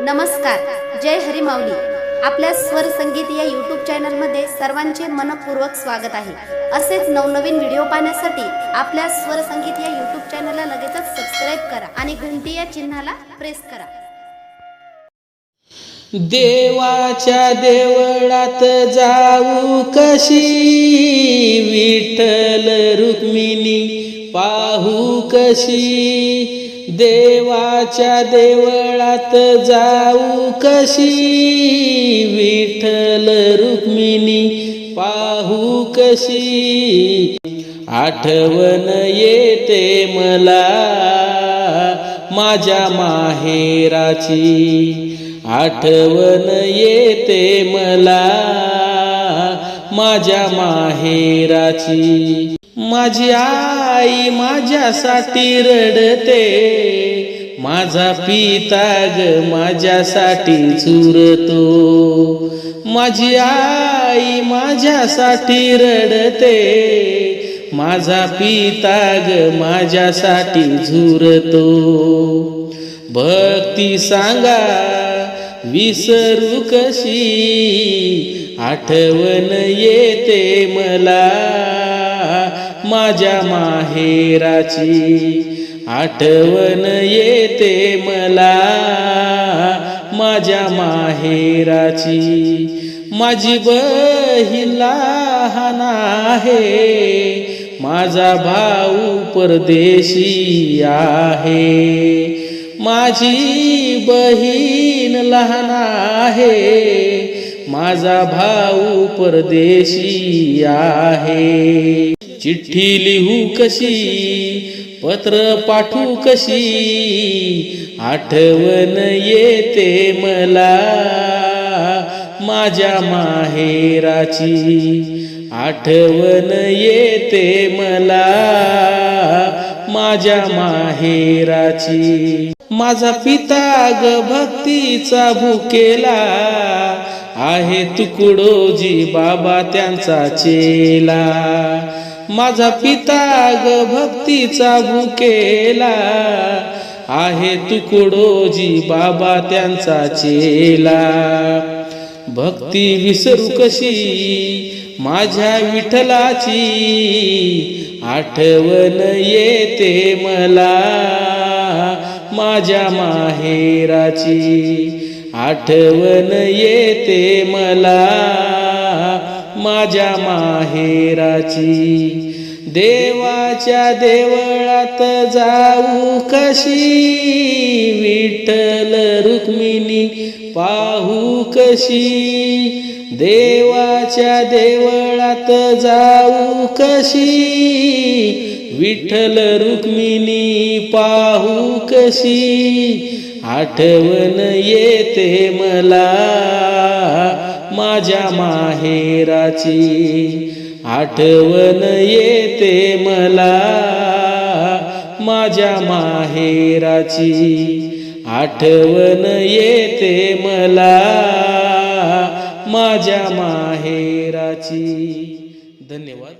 नमस्कार जय हरी माऊली. आपल्या स्वर संगीत या यूट्यूब चॅनलमध्ये सर्वांचे मनपूर्वक स्वागत आहे. असेच नवनवीन व्हिडिओ पाहण्यासाठी आपल्या स्वर संगीत या यूट्यूब चॅनलला लगेचच सबस्क्राईब करा आणि घंटी या चिन्हाला प्रेस करा. देवाच्या देवळात जाऊ कशी? विठ्ठल रुक्मिणी पाहू कशी? देवाच्या देवळात जाऊ कशी? विठ्ठल रुक्मिणी पाहू कशी? आठवण येते मला माझ्या माहेराची. आठवण येते मला माझ्या माहेराची. माझी आई माझ्यासाठी रडते. माझा पिता ग माझ्यासाठी चुरतो. माझी आई माझ्यासाठी रडते. माझा पिता ग माझ्यासाठी झुरतो भक्ती सांगा. विसरू कशी? आठवण येते मला. माझ्या माहेराची आठवण येते मला. माझ्या माहेराची माझी बहीण लहान आहे. माझा भाऊ परदेशी आहे. माझी बहीण लहान आहे माझा भाऊ परदेशी आहे. चिठ्ठी लिहू कशी पत्र पाठवू कशी आठवण येते मला. माझ्या माहेराची आठवण येते मला. माझ्या माहेराची माझा पिता ग भक्तीचा भुकेला आहे तुकडोजी बाबा त्यांचा चेला. माझा पिता ग भक्तीचा भुकेला आहे तुकडोजी बाबा त्यांचा चेला. भक्ती विसरू कशी माझ्या विठ्ठलाची? आठवण येते मला. माझ्या माहेराची आठवण येते मला. माझ्या माहेराची देवाच्या देवळात जाऊ कशी? विठ्ठल रुक्मिणी पाहू कशी? देवाच्या देवळात जाऊ कशी? विठ्ठल रुक्मिणी पाहू कशी? आठवण येते मला माझ्या माहेराची. आठवण येते मला माझ्या माहेराची. आठवण येते मला माझ्या माहेराची. धन्यवाद.